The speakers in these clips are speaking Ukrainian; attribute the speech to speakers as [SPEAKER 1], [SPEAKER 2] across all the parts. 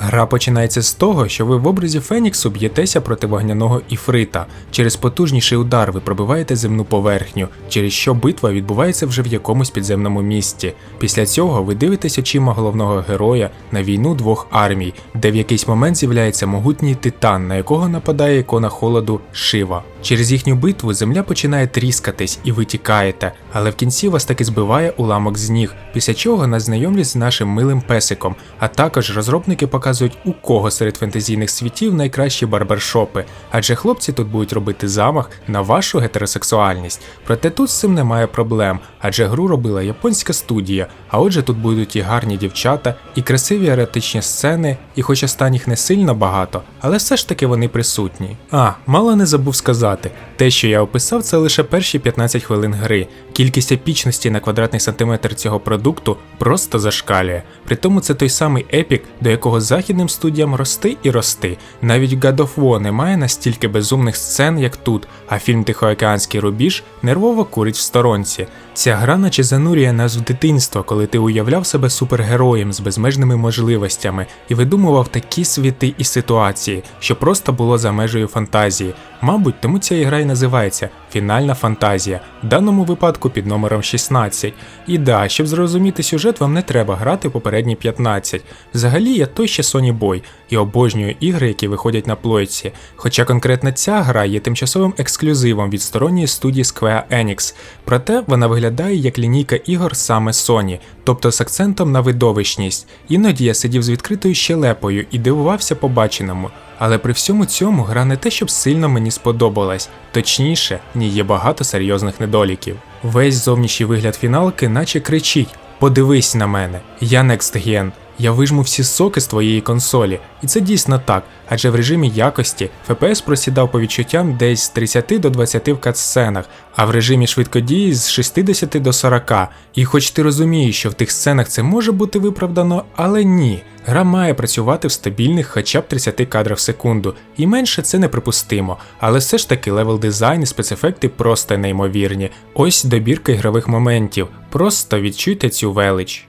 [SPEAKER 1] Гра починається з того, що ви в образі Феніксу б'єтеся проти вогняного іфрита. Через потужніший удар ви пробиваєте земну поверхню, через що битва відбувається вже в якомусь підземному місті. Після цього ви дивитесь очима головного героя на війну двох армій, де в якийсь момент з'являється могутній титан, на якого нападає ікона холоду Шива. Через їхню битву земля починає тріскатись і ви тікаєте, але в кінці вас таки збиває уламок з ніг, після чого нас знайомлять з нашим милим песиком, а також розробники показують, у кого серед фентезійних світів найкращі барбершопи, адже хлопці тут будуть робити замах на вашу гетеросексуальність. Проте тут з цим немає проблем, адже гру робила японська студія, а отже тут будуть і гарні дівчата, і красиві еротичні сцени, і хоч останніх не сильно багато, але все ж таки вони присутні. А, мало не забув сказати, те, що я описав, це лише перші 15 хвилин гри. Кількість епічності на квадратний сантиметр цього продукту просто зашкалює. Притому це той самий епік, до якого західним студіям рости і рости. Навіть God of War немає настільки безумних сцен, як тут, а фільм Тихоокеанський рубіж нервово курить в сторонці. Ця гра наче занурює нас в дитинство, коли ти уявляв себе супергероєм з безмежними можливостями і видумував такі світи і ситуації, що просто було за межею фантазії. Мабуть, тому ця ігра і називається Фінальна фантазія, в даному випадку під номером 16. І да, щоб зрозуміти сюжет, вам не треба грати попередні 15. Взагалі я той ще Sony Boy і обожнюю ігри, які виходять на плойці. Хоча конкретно ця гра є тимчасовим ексклюзивом від сторонньої студії Square Enix, проте вона виглядає як лінійка ігор саме Sony, тобто з акцентом на видовищність. Іноді я сидів з відкритою щелепою і дивувався побаченому. Але при всьому цьому гра не те, щоб сильно мені сподобалась, точніше, в ній є багато серйозних недоліків. Весь зовнішній вигляд фіналки, наче кричить: Подивись на мене, я Next Gen, я вижму всі соки з твоєї консолі. І це дійсно так, адже в режимі якості FPS просідав по відчуттям десь з 30 до 20 в катсценах, а в режимі швидкодії з 60 до 40. І хоч ти розумієш, що в тих сценах це може бути виправдано, але ні. Гра має працювати в стабільних хоча б 30 кадрах в секунду, і менше це неприпустимо, але все ж таки левел дизайн і спецефекти просто неймовірні. Ось добірка ігрових моментів. Просто відчуйте цю велич.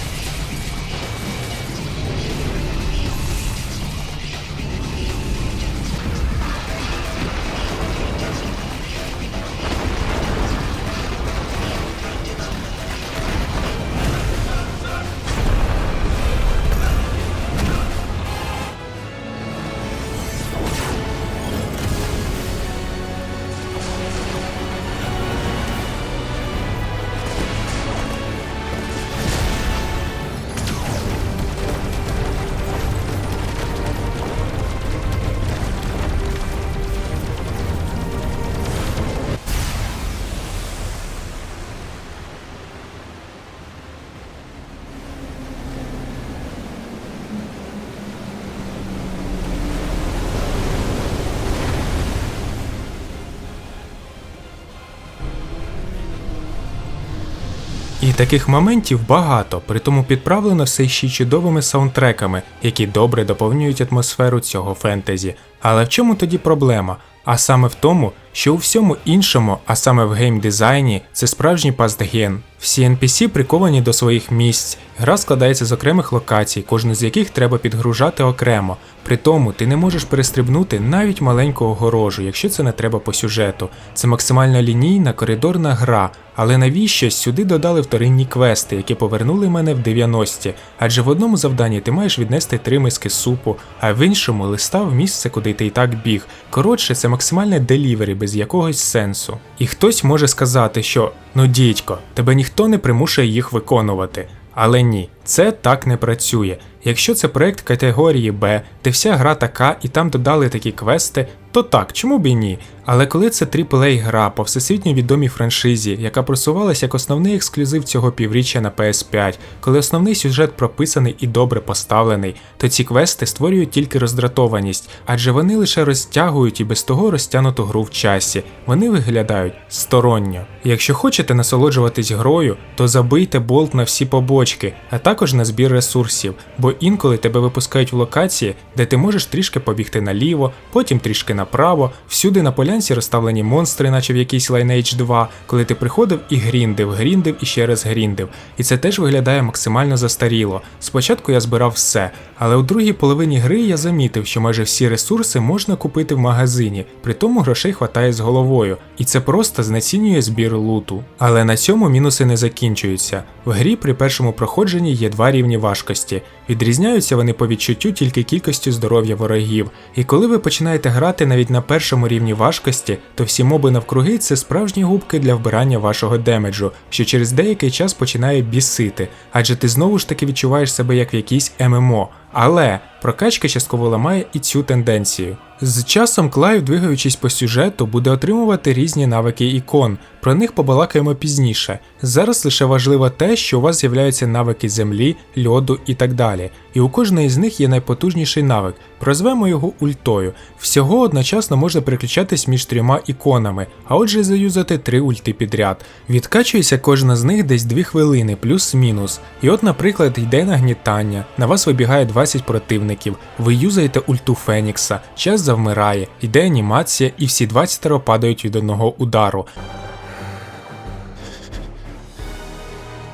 [SPEAKER 1] І таких моментів багато, притому підправлено все ще чудовими саундтреками, які добре доповнюють атмосферу цього фентезі. Але в чому тоді проблема? А саме в тому, що у всьому іншому, а саме в геймдизайні, це справжній пастген. Всі NPC приковані до своїх місць, гра складається з окремих локацій, кожну з яких треба підгружати окремо. При тому ти не можеш перестрибнути навіть маленьку огорожу, якщо це не треба по сюжету. Це максимально лінійна коридорна гра, але навіщо сюди додали вторинні квести, які повернули мене в 90-ті, адже в одному завданні ти маєш віднести три миски супу, а в іншому листа в місце, куди ти і так біг. Коротше, це максимальне делівері без якогось сенсу. І хтось може сказати, що ну дідько, тебе ніхто не примушує їх виконувати. Але ні, це так не працює. Якщо це проект категорії Б, де вся гра така і там додали такі квести, то так, чому б і ні? Але коли це AAA гра по всесвітньо відомій франшизі, яка просувалась як основний ексклюзив цього півріччя на PS5, коли основний сюжет прописаний і добре поставлений, то ці квести створюють тільки роздратованість, адже вони лише розтягують і без того розтягнуту гру в часі. Вони виглядають сторонньо. Якщо хочете насолоджуватись грою, то забийте болт на всі побочки, а також також на збір ресурсів, бо інколи тебе випускають в локації, де ти можеш трішки побігти наліво, потім трішки направо, всюди на полянці розставлені монстри, наче в якийсь Lineage 2, коли ти приходив і гріндив, гріндив і ще раз гріндив. І це теж виглядає максимально застаріло. Спочатку я збирав все, але у другій половині гри я замітив, що майже всі ресурси можна купити в магазині, при тому грошей хватає з головою, і це просто знецінює збір луту. Але на цьому мінуси не закінчуються. В грі при першому проходженні є два рівні важкості. Відрізняються вони по відчуттю тільки кількістю здоров'я ворогів. І коли ви починаєте грати навіть на першому рівні важкості, то всі моби навкруги це справжні губки для вбирання вашого демеджу, що через деякий час починає бісити, адже ти знову ж таки відчуваєш себе як в якійсь ММО. Але прокачка частково ламає і цю тенденцію. З часом Клайв, двигаючись по сюжету, буде отримувати різні навики ікон. Про них побалакаємо пізніше. Зараз лише важливо те, що у вас з'являються навики землі, льоду і так далі. І у кожної з них є найпотужніший навик. Прозвемо його ультою. Всього одночасно можна переключатись між трьома іконами, а отже заюзати три ульти підряд. Відкачується кожна з них десь 2 хвилини, плюс-мінус. І от, наприклад, йде нагнітання, на вас вибігає 20 противників, ви юзаєте ульту Фенікса, час завмирає, йде анімація, і всі 20 падають від одного удару.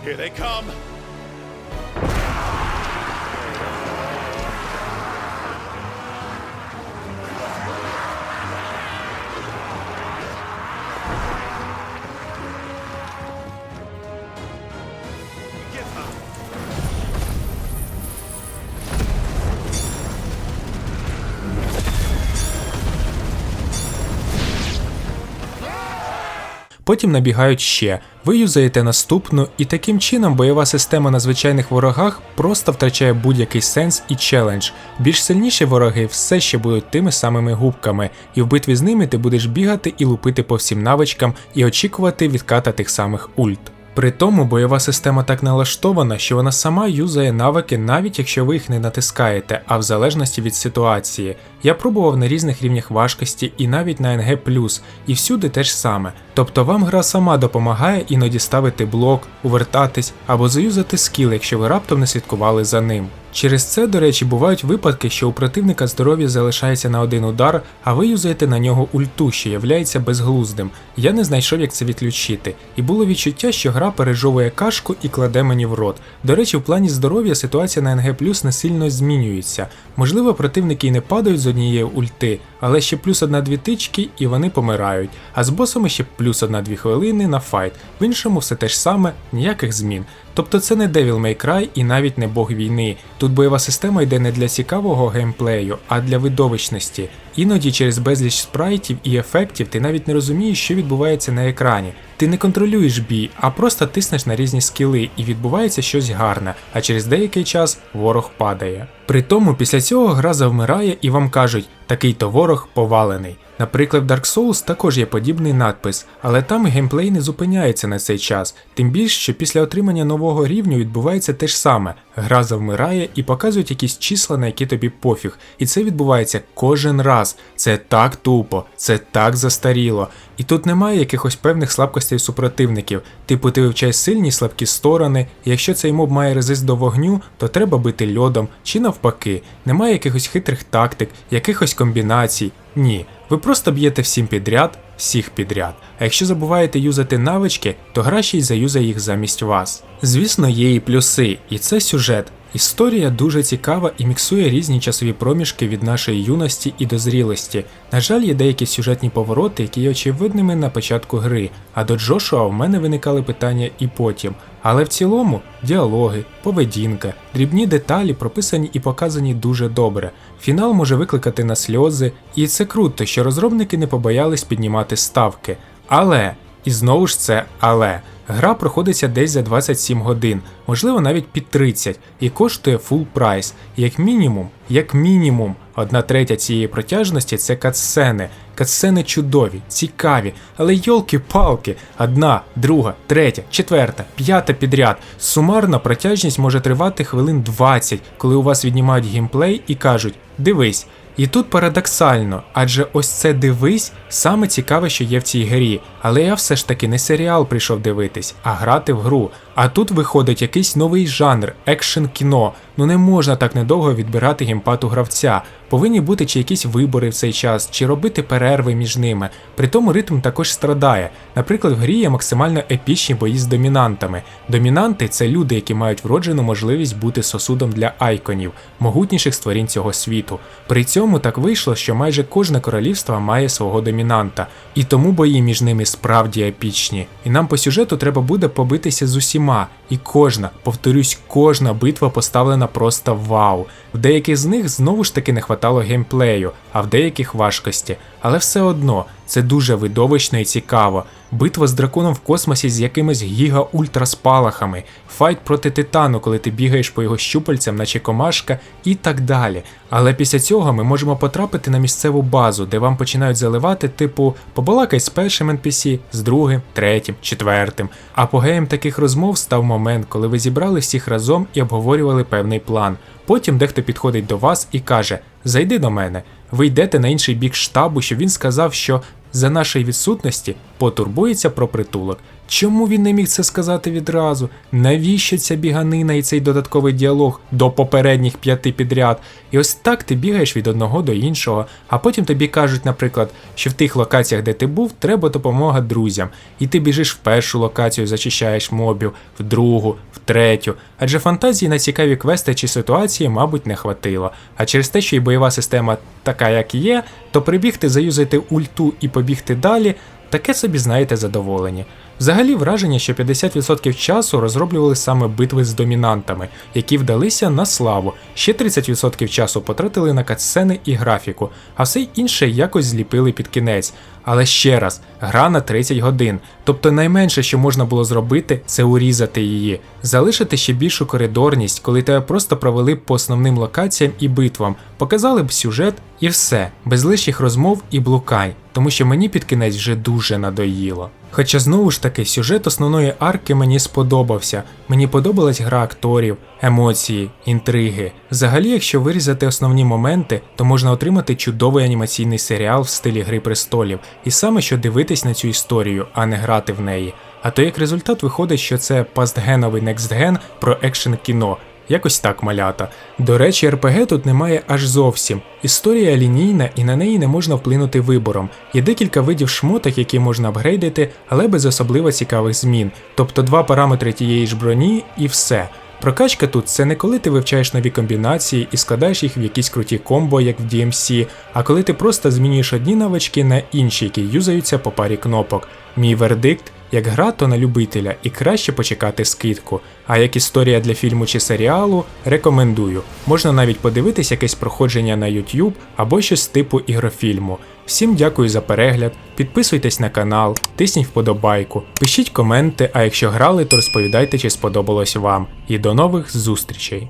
[SPEAKER 2] Here they come.
[SPEAKER 1] Потім набігають ще. Ви юзаєте наступну, і таким чином бойова система на звичайних ворогах просто втрачає будь-який сенс і челендж. Більш сильніші вороги все ще будуть тими самими губками, і в битві з ними ти будеш бігати і лупити по всім навичкам і очікувати відката тих самих ульт. При тому бойова система так налаштована, що вона сама юзає навики, навіть якщо ви їх не натискаєте, а в залежності від ситуації. Я пробував на різних рівнях важкості і навіть на НГ+, і всюди те ж саме. Тобто вам гра сама допомагає іноді ставити блок, увертатись або заюзати скіл, якщо ви раптом не слідкували за ним. Через це, до речі, бувають випадки, що у противника здоров'я залишається на один удар, а ви юзаєте на нього ульту, що являється безглуздим. Я не знайшов, як це відключити, і було відчуття, що гра пережовує кашку і кладе мені в рот. До речі, в плані здоров'я ситуація на НГ плюс не сильно змінюється. Можливо, противники і не падають з однієї ульти, але ще плюс одна-дві тички і вони помирають. А з босами ще плюс одна-дві хвилини на файт. В іншому все те ж саме, ніяких змін. Тобто це не Devil May Cry і навіть не Бог війни. Тут бойова система йде не для цікавого геймплею, а для видовищності. Іноді через безліч спрайтів і ефектів ти навіть не розумієш, що відбувається на екрані. Ти не контролюєш бій, а просто тиснеш на різні скіли і відбувається щось гарне, а через деякий час ворог падає. При тому після цього гра завмирає і вам кажуть, такий то ворог повалений. Наприклад, в Dark Souls також є подібний надпис, але там геймплей не зупиняється на цей час, тим більше, що після отримання нового рівню відбувається те ж саме. Гра завмирає і показують якісь числа, на які тобі пофіг. І це відбувається кожен раз. Це так тупо, це так застаріло. І тут немає якихось певних слабкостей супротивників. Типу, ти вивчаєш сильні слабкі сторони, якщо цей моб має резист до вогню, то треба бити льодом чи навпаки. Немає якихось хитрих тактик, якихось комбінацій. Ні, ви просто б'єте всім підряд, всіх підряд. А якщо забуваєте юзати навички, то гра ще й заюзає їх замість вас. Звісно, є і плюси, і це сюжет. Історія дуже цікава і міксує різні часові проміжки від нашої юності і дозрілості. На жаль, є деякі сюжетні повороти, які є очевидними на початку гри, а до Джошуа в мене виникали питання і потім. Але в цілому діалоги, поведінка, дрібні деталі прописані і показані дуже добре. Фінал може викликати на сльози, і це круто, що розробники не побоялись піднімати ставки. Але, і знову ж це але. Гра проходиться десь за 27 годин, можливо навіть під 30, і коштує full прайс. Як мінімум, як мінімум, одна третя цієї протяжності це катсцени. Катсцени чудові, цікаві, але йолки-палки, одна, друга, третя, четверта, п'ята підряд. Сумарна протяжність може тривати хвилин 20, коли у вас віднімають геймплей і кажуть: дивись. І тут парадоксально, адже ось це дивись саме цікаве, що є в цій грі. Але я все ж таки не серіал прийшов дивитись, а грати в гру. А тут виходить якийсь новий жанр, екшн кіно. Ну не можна так недовго відбирати геймпад у гравця. Повинні бути чи якісь вибори в цей час, чи робити перерви між ними. При тому ритм також страдає. Наприклад, в грі є максимально епічні бої з домінантами. Домінанти це люди, які мають вроджену можливість бути сосудом для айконів, могутніших створінь цього світу. При цьому так вийшло, що майже кожне королівство має свого домінанта, і тому бої між ними справді епічні. І нам по сюжету треба буде побитися з усіма. І кожна, повторюсь, кожна битва поставлена просто вау. В деяких з них знову ж таки не хватало геймплею, а в деяких важкості. Але все одно це дуже видовищно і цікаво. Битва з драконом в космосі з якимись гіга-ультраспалахами, файт проти титану, коли ти бігаєш по його щупальцям, наче комашка, і так далі. Але після цього ми можемо потрапити на місцеву базу, де вам починають заливати, типу, побалакай з першим NPC, з другим, третім, четвертим. Апогеєм таких розмов став момент, коли ви зібрали всіх разом і обговорювали певний план. Потім дехто підходить до вас і каже: Зайди до мене. Ви йдете на інший бік штабу, щоб він сказав, що за нашої відсутності потурбується про притулок. Чому він не міг це сказати відразу? Навіщо ця біганина і цей додатковий діалог до попередніх п'яти підряд? І ось так ти бігаєш від одного до іншого, а потім тобі кажуть, наприклад, що в тих локаціях, де ти був, треба допомога друзям. І ти біжиш в першу локацію, зачищаєш мобів, в другу, в третю. Адже фантазії на цікаві квести чи ситуації, мабуть, не хватило. А через те, що і бойова система така, як є, то прибігти, заюзати ульту і побігти далі. Таке собі знаєте задоволення. Взагалі враження, що 50% часу розроблювали саме битви з домінантами, які вдалися на славу. Ще 30% часу потратили на катсцени і графіку, а все інше якось зліпили під кінець. Але ще раз, гра на 30 годин. Тобто найменше, що можна було зробити, це урізати її, залишити ще більшу коридорність, коли тебе просто провели по основним локаціям і битвам, показали б сюжет і все, без лишніх розмов і блукань, тому що мені під кінець вже дуже надоїло. Хоча знову ж таки сюжет основної арки мені сподобався. Мені подобалась гра акторів, емоції, інтриги. Взагалі, якщо вирізати основні моменти, то можна отримати чудовий анімаційний серіал в стилі Гри престолів, і саме що дивитись на цю історію, а не грати в неї. А то як результат виходить, що це пастгеновий некстген про екшн кіно. Якось так малята. До речі, РПГ тут немає аж зовсім. Історія лінійна і на неї не можна вплинути вибором. Є декілька видів шмоток, які можна апгрейдити, але без особливо цікавих змін. Тобто два параметри тієї ж броні і все. Прокачка тут це не коли ти вивчаєш нові комбінації і складаєш їх в якісь круті комбо, як в DMC, а коли ти просто змінюєш одні навички на інші, які юзаються по парі кнопок. Мій вердикт як гра, то на любителя, і краще почекати скидку. А як історія для фільму чи серіалу, рекомендую. Можна навіть подивитись якесь проходження на YouTube або щось типу ігрофільму. Всім дякую за перегляд, підписуйтесь на канал, тисніть вподобайку, пишіть коменти, а якщо грали, то розповідайте, чи сподобалось вам. І до нових зустрічей!